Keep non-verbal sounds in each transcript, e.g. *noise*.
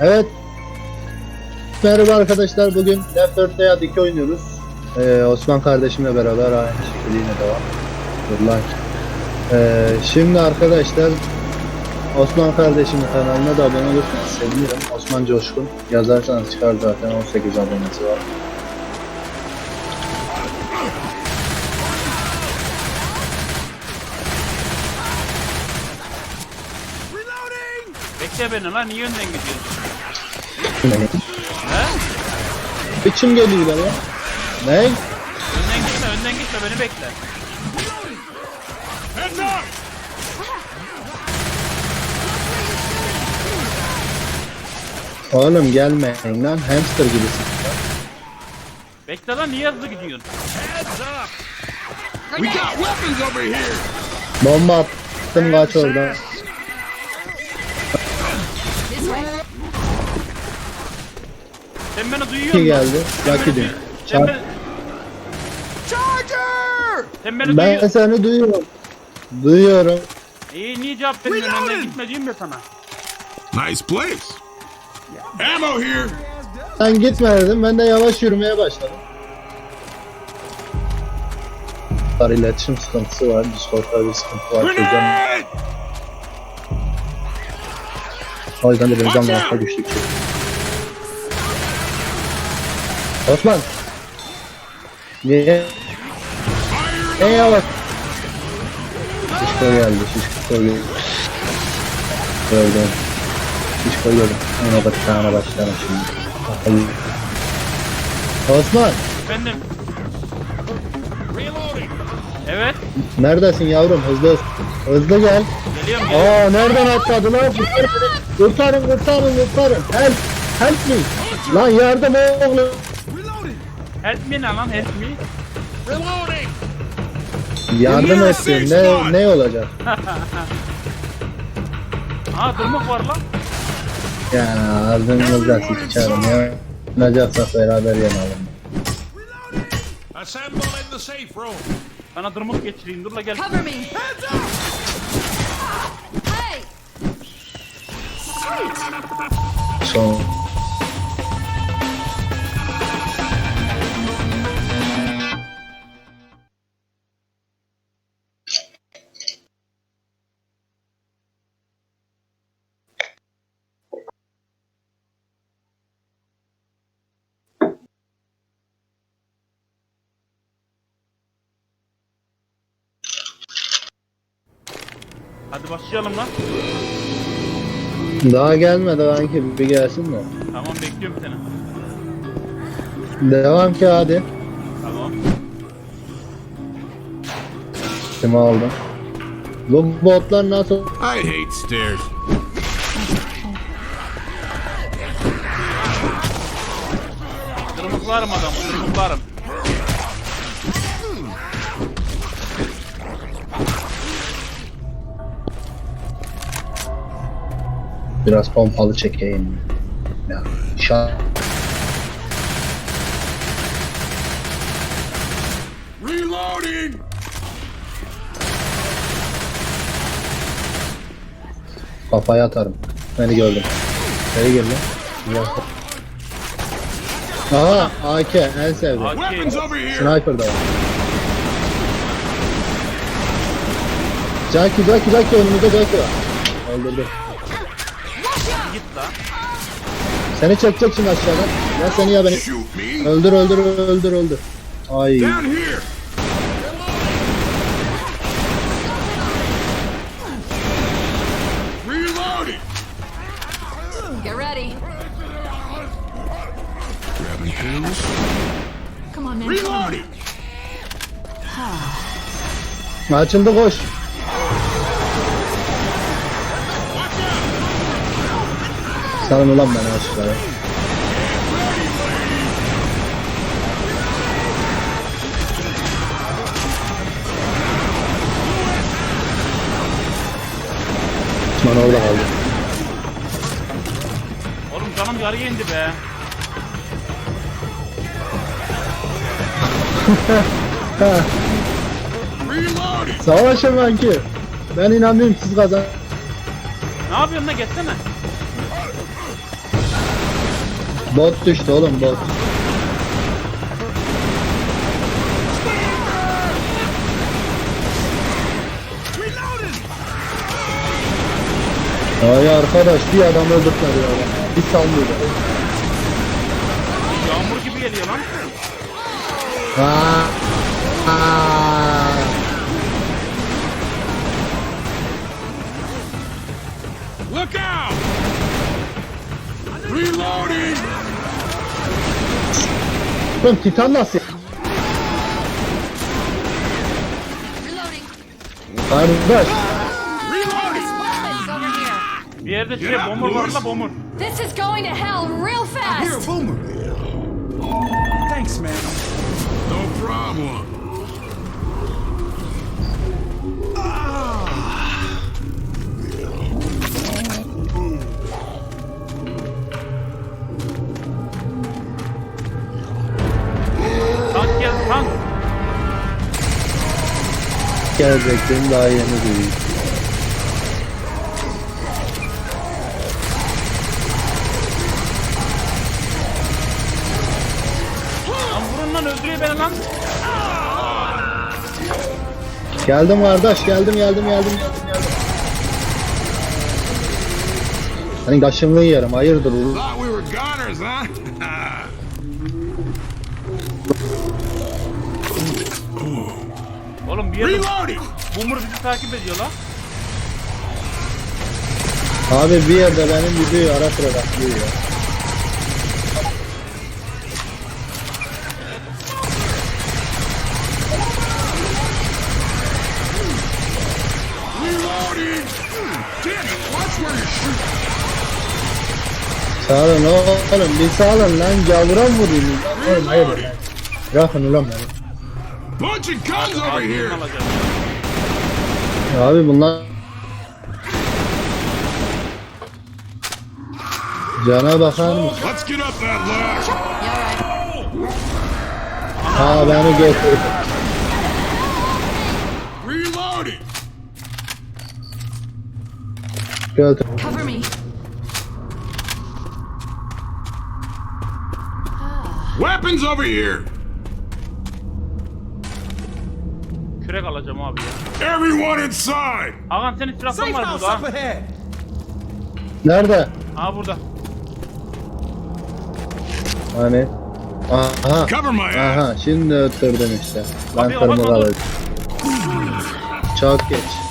Evet. Merhaba arkadaşlar. Bugün Left 4 Dead 2 oynuyoruz. Ee, Osman kardeşimle beraber aynı şekilde yine devam. Dur. Ee, şimdi arkadaşlar Osman kardeşimin kanalına da abone olursanız sevinirim. Osman Coşkun. Yazarsanız çıkar zaten 18 abonesi var. Bekle beni lan niye önden gidiyorsun? He? İçim geliyor ya. Ne? Önden gitme önden gitme beni bekle. Oğlum gelmeyin lan. Hamster gibisin. Bekle lan niye hızlı gidiyorsun? We got weapons over here! Bomba attım kaç oradan. Sen beni duyuyor musun? geldi. Sen Lucky beni diyor. duy- Sen beni, beni Ben duyuyor. seni duyuyorum. Duyuyorum. İyi niye cevap vermiyorsun önden gitme diyorum ya sana. Nice place. Ammo here! Sen gitme dedim. Ben de yavaş yürümeye başladım. Var iletişim sıkıntısı var. Discord'da bir sıkıntı var. Çözeceğim. Grenade! O yüzden de denizden muhakkak düştük. Osman. Niye? Ne yavaş? Şişko geldi. Şişko geldi. Gördüm. Şişko gördüm. Ona bak sana başlayalım şimdi. Osman. Efendim. Evet. Neredesin yavrum? Hızlı hızlı. Gel. Geliyorum geliyorum. Aa nereden atladı lan? Kurtarın kurtarın kurtarın. Help. Help me. Lan yardım oğlum. Help me lan help me. Reloading! Yardım etsin. Ne, ne olacak? *laughs* Aa durmak var lan. Ya ağzınızda sıçarım ya. Yanacaksak beraber yanalım. Assemble in the safe room. Bana durmak geçireyim dur la gel. Cover me! Hey! Son. Hadi başlayalım lan. Daha gelmedi kanki bir gelsin de. Tamam bekliyorum seni. Devam ki hadi. Tamam. Kimi aldım? Bu botlar nasıl? I hate stairs. Dırmıklarım adam dırmıklarım. Biraz pompalı çekeyim. Ya şa Reloading! kafaya atarım. Beni gördüm. Beni. Gel. Aha AK en sevdiğim. Sniper da var. Jackie Jackie Jackie önümüzde Jackie var. Öldürdü. Git lan. Seni çekecek şimdi aşağıdan. Ya seni ya beni. Öldür öldür öldür öldür. Ay. Down here! Salın ulan beni aşağıya. Osman orada kaldı. Oğlum canım yarıya indi be. Reloading! Savaşın kanki. Ben inanmıyorum siz kazan. Ne yapıyorsun la getsene. Bot düştü oğlum bot. Ay arkadaş bir adam öldürtmedi ya. Bir sallıyor. Yağmur gibi geliyor lan. Ha. Ha. Look out! Reloading! Oğlum Titan nasıl? Kardeş. Here. Bir yerde up, bomur var la bomur. This is going to hell real fast. boomer. Thanks, man. No problem. Gelecektim daha yeni duyuyor. Lan vurun lan öldürüyor beni lan. Geldim kardeş geldim geldim geldim geldim geldim. Senin kaşınlığı yerim hayırdır oğlum. Thought we were goners, huh? *laughs* Oğlum bir yerde Reloading! bomur bizi takip ediyor lan. Abi bir yerde benim videoyu ara sıra taklıyor ya. Sağ olun oğlum bir sağ olun lan gavura mı vurayım lan? Oğlum hayır. Bırakın ulan beni. Bunch of guns over here! alacağım. Abi bunlar... Cana bakar mısın? Let's get up that ladder! Yeah, right. Ha beni. Reloading! Götür. Cover me. Weapons over here! Kürek alacağım abi ya. Everyone inside! Hakan senin silahın var burada. ha. Nerede? Ha burada. Hani? Aha. Cover my ass! Aha şimdi öttürdüm işte. Ben Abi, kırmızı aman, alacağım. Çok geç.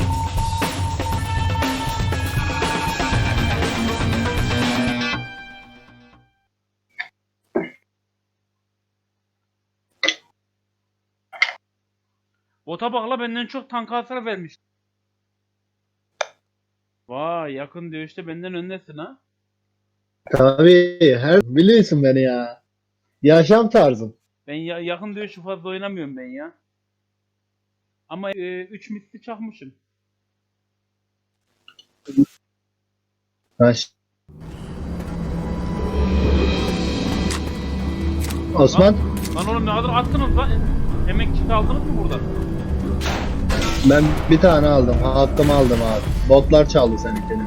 Bota bak la benden çok tank hasar vermiş. Vay yakın dövüşte benden öndesin ha. Tabii her biliyorsun beni ya. Yaşam tarzım. Ben ya, yakın dövüşü fazla oynamıyorum ben ya. Ama 3 misli çakmışım. Ha, ş- Osman Lan oğlum ne kadar attınız lan? Emek kiti aldınız mı burada? Ben bir tane aldım. Hakkımı aldım abi. Botlar çaldı seninkini.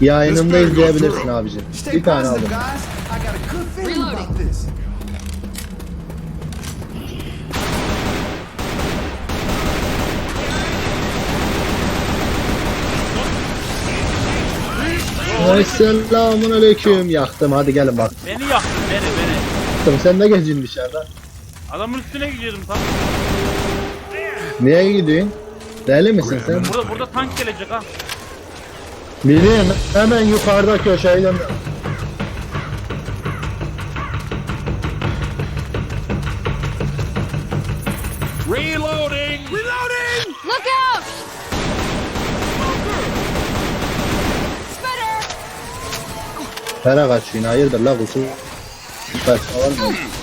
Yayınımda izleyebilirsin abicim. Bir tane aldım. Selamun aleyküm. Yaktım hadi gelin bak. Beni yaktın beni beni. Sen de geziyorsun dışarıda. Adamın üstüne gidiyordum tam. Niye gidiyorsun? Deli misin sen? Burada burada tank gelecek ha. Biliyorum hemen yukarıda köşeyle. Reloading! Reloading! Look out! Spitter! Para kaçıyorsun hayırdır la kusur. Kaç. Stop!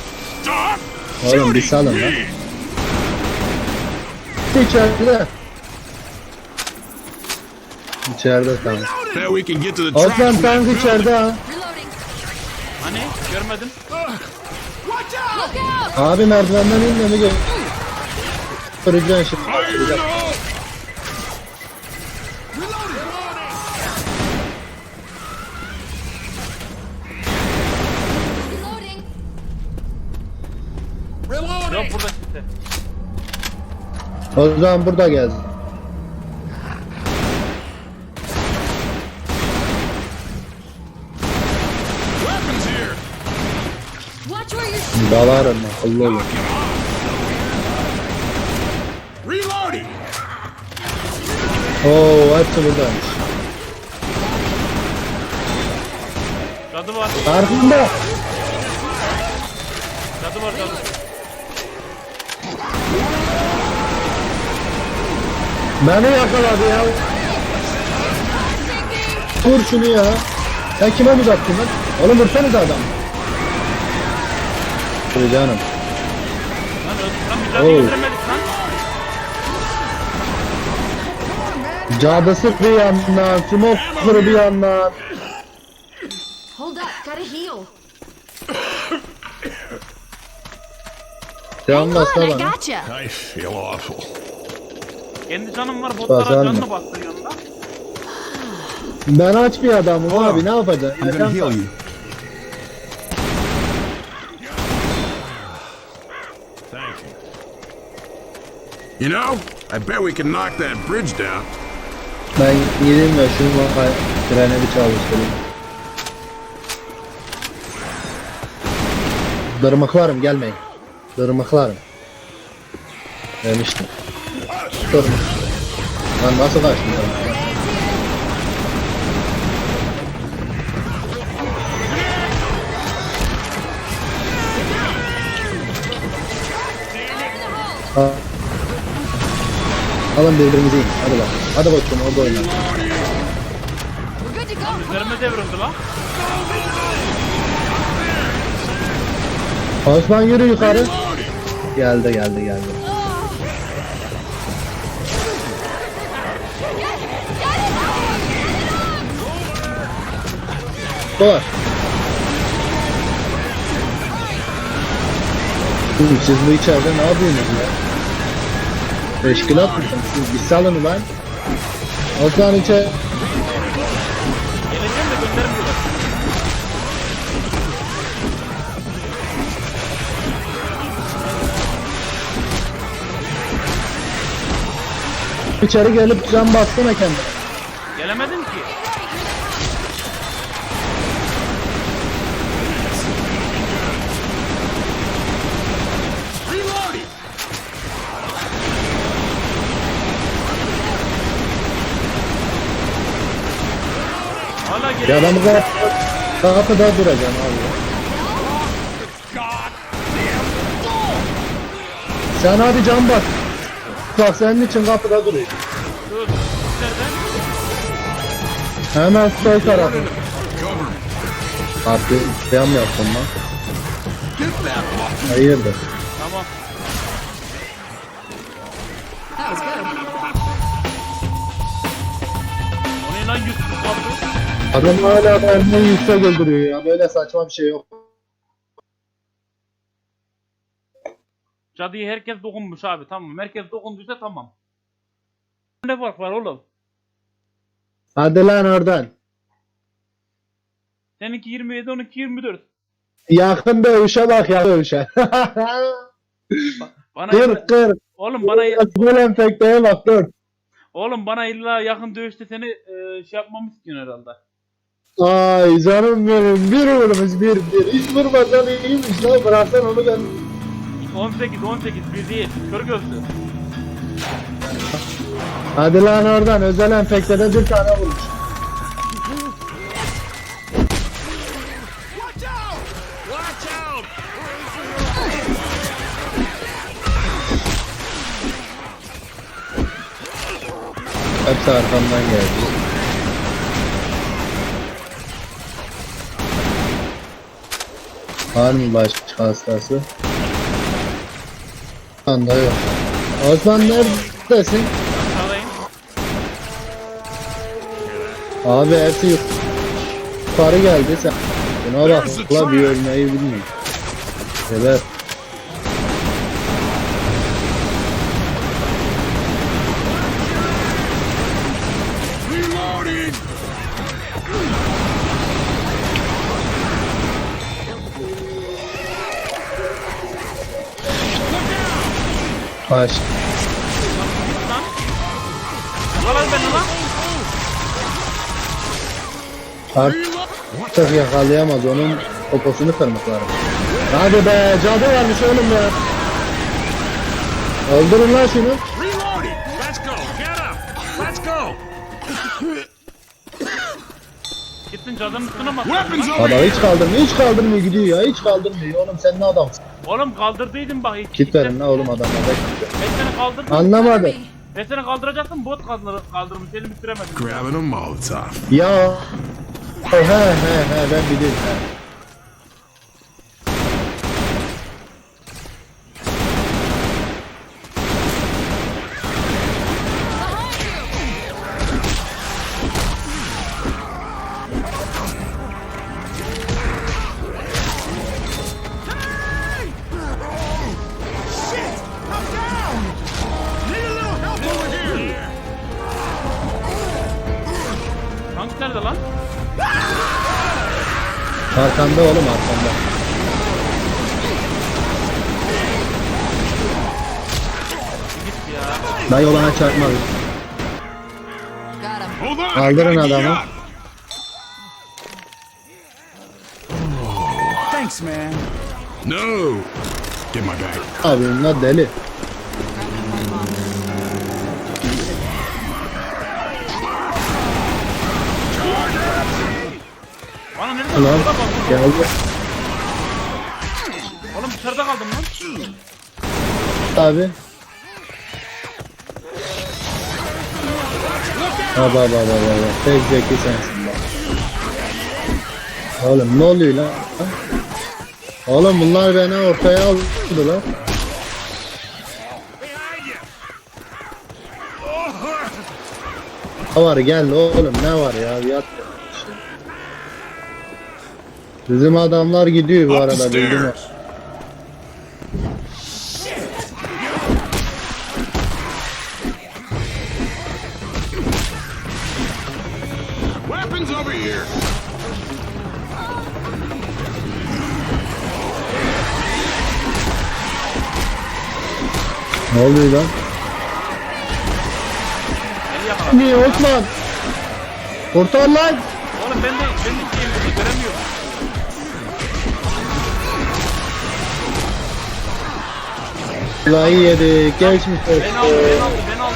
Oğlum bir salın lan. me! İçeride. İçeride tamam. Bet we can get to the Osman tank içeride ha. Hani görmedim. Abi merdivenden inme mi gör? Kıracaksın şimdi. Kıracaksın. Bak burada kimse. O zaman burada here. Watch where you're. Dalarım akıllı olun. Reloading. Oo hepsi buradaymış. Cadı var. Arkında. Cadı var cadı. Beni yakaladı ya. Vur şunu ya. Sen kime uzattın lan? Oğlum vursanız adam. Dur canım. Lan öldü. Lan bir Oo. götüremedik lan. Cadısı bir yandan, smoker bir yandan. Hold up, gotta heal. Hang bastı on, I bana. gotcha. I feel awful. Kendi canım var botlara canını bastırıyorsun da. Ben aç bir adamım abi ne yapacağım? I'm gonna heal you. Thank you. You know, I bet we can knock that bridge down. Ben gideyim de şunu bak trene bir çalıştırayım. Dırmıklarım gelmeyin. Dırmıklarım. Demiştim. Dırmık. Lan nasıl kaçtım ya? Ha. Alın birbirinizi yiyin. Hadi bak. Hadi bakayım orada go. Üzerime devrildi lan. Osman yürü yukarı. Geldi geldi geldi. Dolar. Siz bu içeride ne yapıyorsunuz ya? Teşkilat mısınız? Siz bir salın lan. Osman içe Geleceğim de göndermiyorlar. içeri gelip can bassana kendine. Gelemedim ki. Reloading. Hala Ya ben bu kadar kapıda duracağım abi. Sen hadi can bak. Bak senin için kapıda duruyor. Hemen sol tarafı. Abi yan mı yaptın lan? Hayırdır? Adam hala benden yüksek öldürüyor ya. Böyle saçma bir şey yok. Cadıya herkes dokunmuş abi tamam. Herkes dokunduysa tamam. Ne fark var oğlum? Hadi lan oradan. Seninki 27, onunki 24. Yakın dövüşe bak ya dövüşe. *laughs* Bana kır kır. oğlum bana Böyle enfekteye bak dur. oğlum bana illa yakın dövüşte seni e, şey yapmamı istiyorsun herhalde. Ay canım benim. Bir vurmuş bir bir. Hiç vurmasan iyiymiş lan. Bıraksan onu ben. 18, 18 bir değil. Kör gözlü. Hadi lan oradan. Özel enfektede bir tane vurmuş. Hepsi arkamdan geldi. Var mı başka hastası? Anda yok. Osman neredesin? Abi hepsi yuk- yukarı geldi sen. Buna bak la bir ölmeyi bilmiyor. Evet. Lan. Yakalar beni lan. Artık yakalayamaz onun poposunu kırmak lazım. Hadi be cadı varmış oğlum ya. Öldürün lan şunu. Gittin cadının üstüne bak. Adam hiç kaldırmıyor hiç kaldırmıyor gidiyor ya hiç kaldırmıyor. Oğlum sen ne adamsın? Oğlum kaldırdıydın bak. Git ilk verin la oğlum adamlara. Ben seni kaldırdım. Anlamadım. Ben seni kaldıracaktım bot kaldır kaldırmış. Seni bitiremedim. Grabbing a Molotov. Ya. He he he ben bilirim. he. Dayı olana çarpma. Got him. Hold on! I Kaldırın adamı. Thanks, man. No! Get my bag. Abi bunlar deli. Bak. geldi. Oğlum dışarıda kaldım lan. Abi. Baba baba baba. Tek zeki sensin bak. Oğlum ne oluyor lan? Ha? Oğlum bunlar beni ortaya aldılar. Ne var gel oğlum ne var ya yat. Bizim adamlar gidiyor bu arada bildim. Ne oluyor lan? Beni. Niye Osman? Kurtar lan! Oğlum ben de ben de şeyim dedi, göremiyorum. Layı yedik, geçmiş Beni aldı, beni olsun. aldı, beni aldı.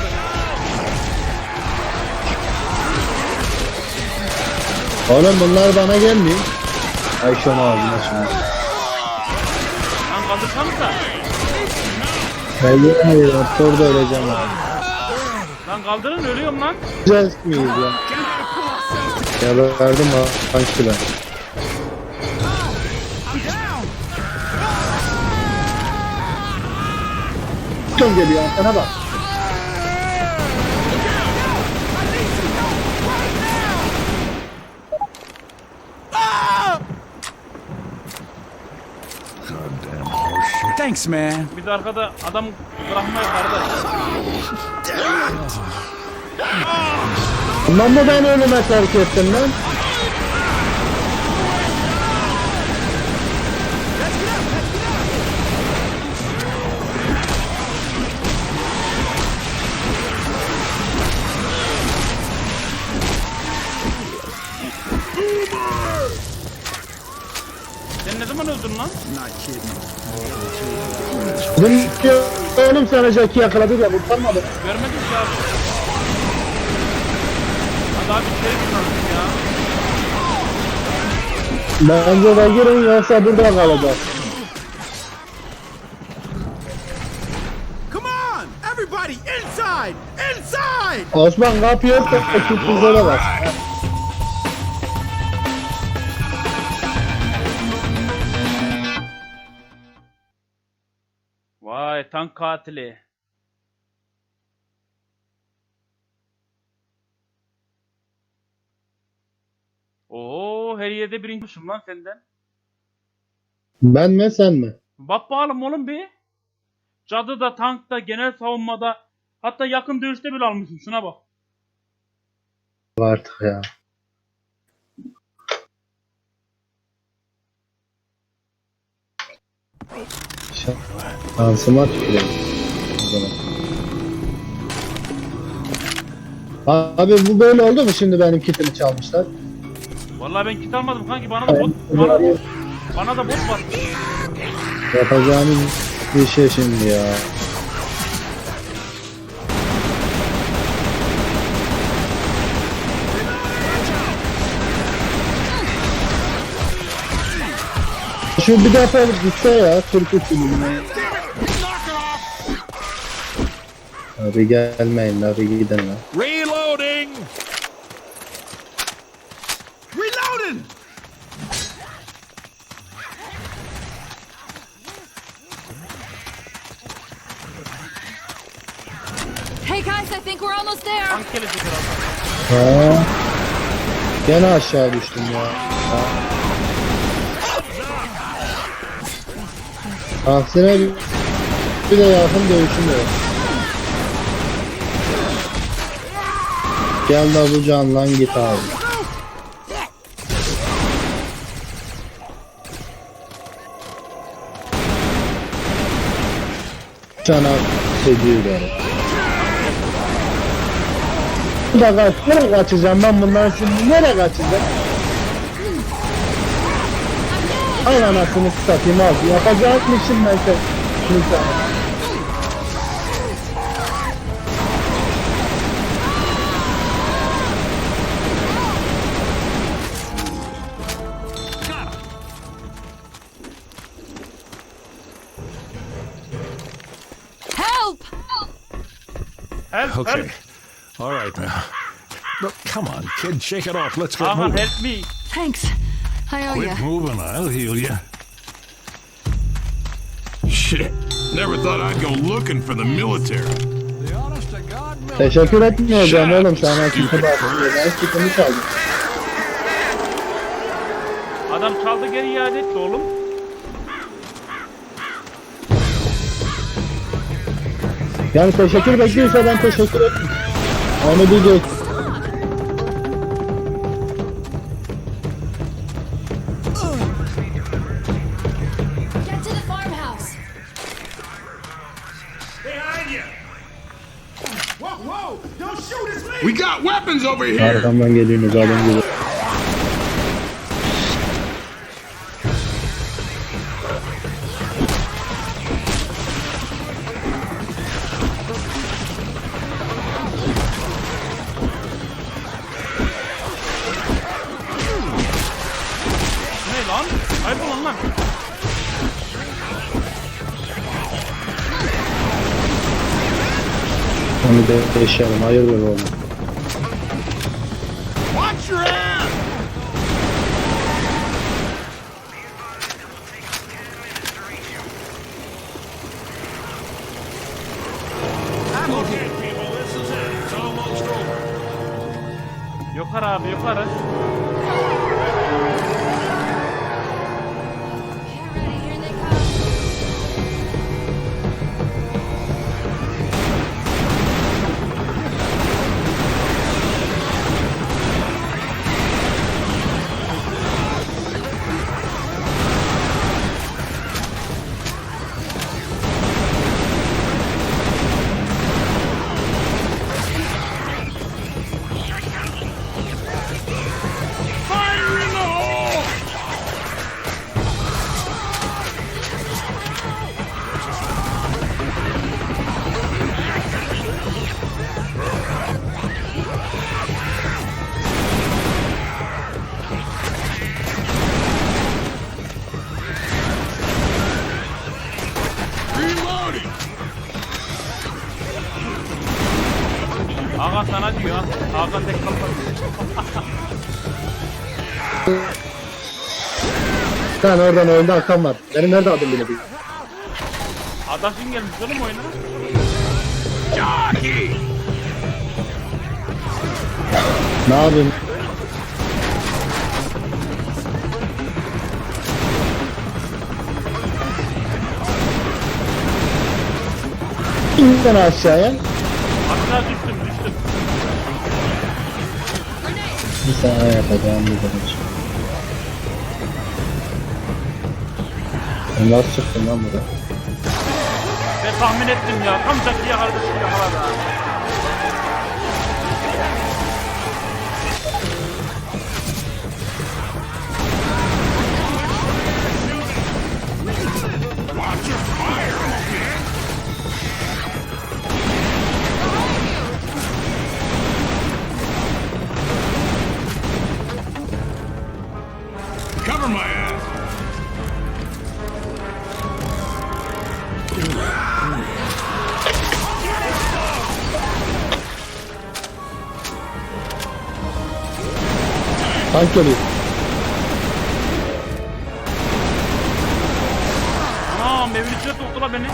Oğlum bunlar bana gelmiyor. Ay şunu ağzına şunu. Lan kaldırsanıza. Ben hayır, orada öleceğim abi. Lan kaldırın ölüyorum lan. Güzel miyiz lan? Ya verdim ha, kaçtı ben. Çok geliyor, sana bak. Thanks, man. Bir de arkada adam bırakmaya kardeş. Bundan mı ben önüme terk ettim lan? Oğlum sana Jack'i yakaladı ya kurtarmadı. Görmedim ki abi. Hadi abi içeri artık ya. Bence de girin yoksa burada kalacağız. Come on! Everybody inside! Inside! Osman kapıyı ört da ekipizlere bak. Tank katili. Oo her yerde birinciymişim lan senden. Ben mi sen mi? Bak bakalım oğlum bir. Cadıda, tankta, genel savunmada hatta yakın dövüşte bile almışsın. Şuna bak. Artık ya. Şansıma tüküreyim. o zaman. Abi bu böyle oldu mu şimdi benim kitimi çalmışlar? Vallahi ben kit almadım kanki bana da bot bana, bana da bot var. Yapacağımız bir şey şimdi ya. Şu bir defa gitse ya 43 bölümüne. Abi gelmeyin abi gidin lan. Reloading! Reloading! Hey guys, I think we're almost there. Ha. Gene aşağı düştüm ya. Ha. Aksine bir, bir de yakın dövüşüm yok. Gel de bu canlan git abi. Cana seviyor beni. Kaç, nereye kaçacağım ben bundan şimdi nereye kaçacağım? Ay anasını satayım abi yapacakmışım ben sen. Lütfen. Help! Help Okay. help. All right now. Look, come on, kid, shake it off. Let's go. Aha moving. help me. Thanks. I owe Quit you. moving, I'll heal you. Shit. Never thought I'd go looking for the military. Teşekkür etmeyeceğim oğlum sana kimse bird. Ben çaldım. Adam çaldı geri iade etti oğlum. Yani teşekkür bekliyorsa ben teşekkür etmem. Onu bir over here! Arkamdan geliyorsunuz adam gibi. Ne lan? Kaybolun lan. Onu da eşerim. Hayırdır oğlum. Sen oradan oyunda Hakan var. Benim nerede adım bile değil. Adaşın gelmiş oğlum oyuna. Jockey! Ne yapayım? İnden aşağıya. Aşağı düştüm düştüm. Bir sana yapacağım bir demiş. Sen nasıl lan burada? Ben tahmin ettim ya. Tam Jackie'ye kardeşim yakaladı. Tank geliyor. Anam evin içine soktular beni.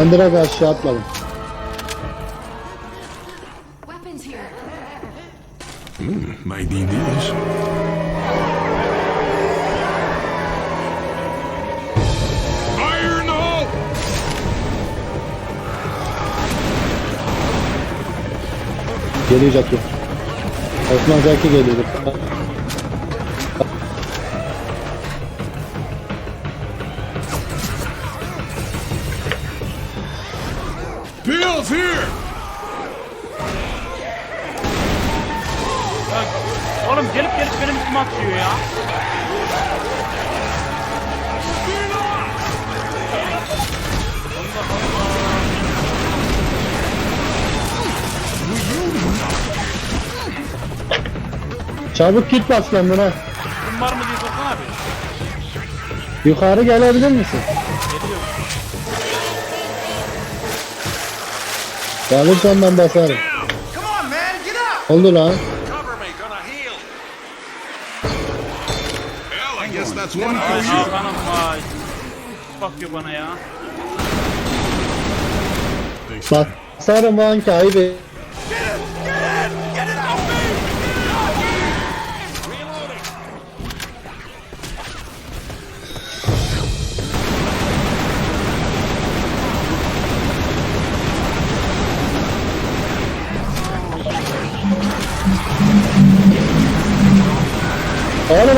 Ben direkt aşağı atladım. Here. Might need these. Geliyor Jackie. Osman Jackie geliyor. Çabuk kit bas kendine. Kim var mı diye sorsana abi. Yukarı gelebilir misin? Gelirsen ben basarım. Come on, man, get up! Oldu lan. Cover me, gonna heal. Well, I guess that's one Ay for you. Hakan'ım vay. Bakıyor bana ya. Basarım o anki ayıp.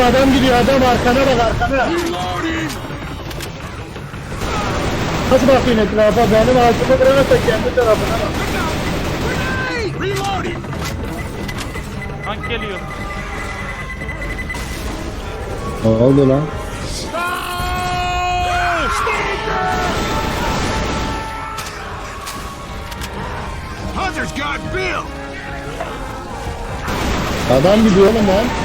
Adam gidiyor adam arkana bak arkana. Nasıl bakıyorsun etrafa benim altımı bırakırsa kendi tarafına bak. Tank geliyor. Ne oldu lan? Hunter's got Bill! Adam gidiyor oğlum lan.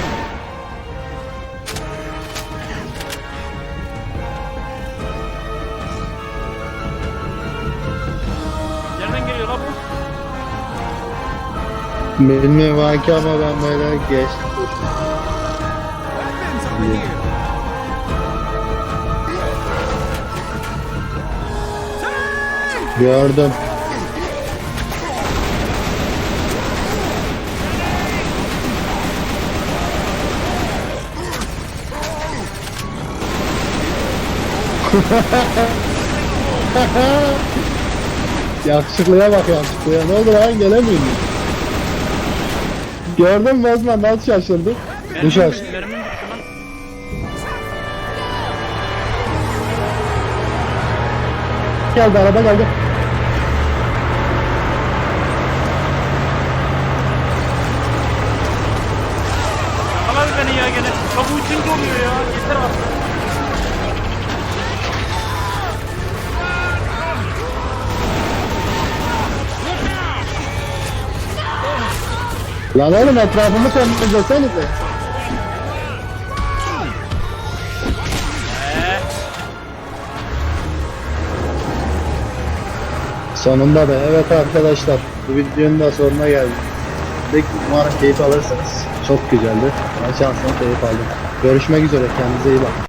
Bilmiyorum belki ama ben böyle geçtim. Gördüm. *laughs* Yakışıklıya bak yakışıklıya. Ne oldu lan gelemiyor? Gördün mü Osman nasıl şaşırdı? Bu Mermim şaş. bitti, mermim bitti lan. Geldi araba geldi. Lan oğlum etrafımı temizlesenize. Eee. Sonunda da evet arkadaşlar bu videonun da sonuna geldik. Umarım keyif alırsınız. Çok güzeldi. Ben şansına keyif aldım. Görüşmek üzere kendinize iyi bakın.